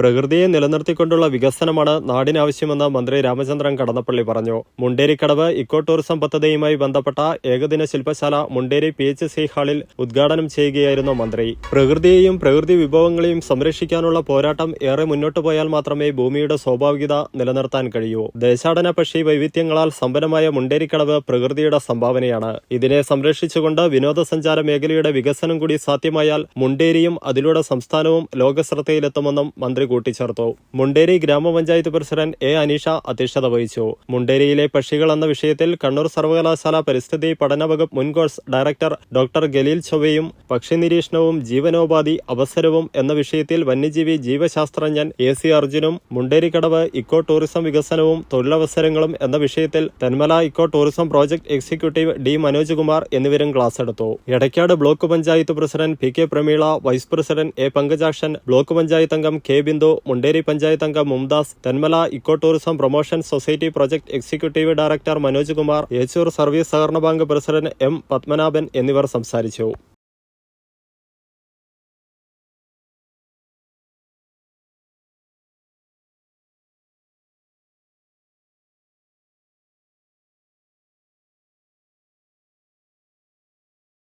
പ്രകൃതിയെ നിലനിർത്തിക്കൊണ്ടുള്ള വികസനമാണ് നാടിനാവശ്യമെന്ന് മന്ത്രി രാമചന്ദ്രൻ കടന്നപ്പള്ളി പറഞ്ഞു. മുണ്ടേരിക്കടവ് ഇക്കോ ടൂറിസം പദ്ധതിയുമായി ബന്ധപ്പെട്ട ഏകദിന ശില്പശാല മുണ്ടേരി പി എച്ച് സി ഹാളിൽ ഉദ്ഘാടനം ചെയ്യുകയായിരുന്നു മന്ത്രി. പ്രകൃതിയെയും പ്രകൃതി വിഭവങ്ങളെയും സംരക്ഷിക്കാനുള്ള പോരാട്ടം ഏറെ മുന്നോട്ടു പോയാൽ മാത്രമേ ഭൂമിയുടെ സ്വാഭാവികത നിലനിർത്താൻ കഴിയൂ. ദേശാടന പക്ഷി വൈവിധ്യങ്ങളാൽ സമ്പന്നമായ മുണ്ടേരിക്കടവ് പ്രകൃതിയുടെ സംഭാവനയാണ്. ഇതിനെ സംരക്ഷിച്ചുകൊണ്ട് വിനോദസഞ്ചാര മേഖലയുടെ വികസനം കൂടി സാധ്യമായാൽ മുണ്ടേരിയും അതിലൂടെ സംസ്ഥാനവും ലോകശ്രദ്ധയിലെത്തുമെന്നും മന്ത്രി കൂട്ടിച്ചേർത്തു. മുണ്ടേരി ഗ്രാമപഞ്ചായത്ത് പ്രസിഡന്റ് എ അനീഷ അധ്യക്ഷത വഹിച്ചു. മുണ്ടേരിയിലെ പക്ഷികൾ എന്ന വിഷയത്തിൽ കണ്ണൂർ സർവകലാശാല പരിസ്ഥിതി പഠന വകുപ്പ് മുൻ കോഴ്സ് ഡയറക്ടർ ഡോക്ടർ ഗലീൽ ചൊവ്വയും പക്ഷി നിരീക്ഷണവും ജീവനോപാധി അവസരവും എന്ന വിഷയത്തിൽ വന്യജീവി ജീവശാസ്ത്രജ്ഞൻ എ സി അർജുനും മുണ്ടേരിക്കടവ് ഇക്കോ ടൂറിസം വികസനവും തൊഴിലവസരങ്ങളും എന്ന വിഷയത്തിൽ Thenmala eco tourism project executive D Manoj Kumar എന്നിവരും ക്ലാസ് എടുത്തു. Edakkad block panchayat president P K Prameela vice president A Pankajakshan block panchayat അംഗം കെ ബിന്ദു മുണ്ടേരി പഞ്ചായത്ത് അംഗം Mumtaz Thenmala eco tourism promotion society project executive director Manoj Kumar Echur service സഹകരണ bank president M Padmanabhan എന്നിവർ സംസാരിച്ചു.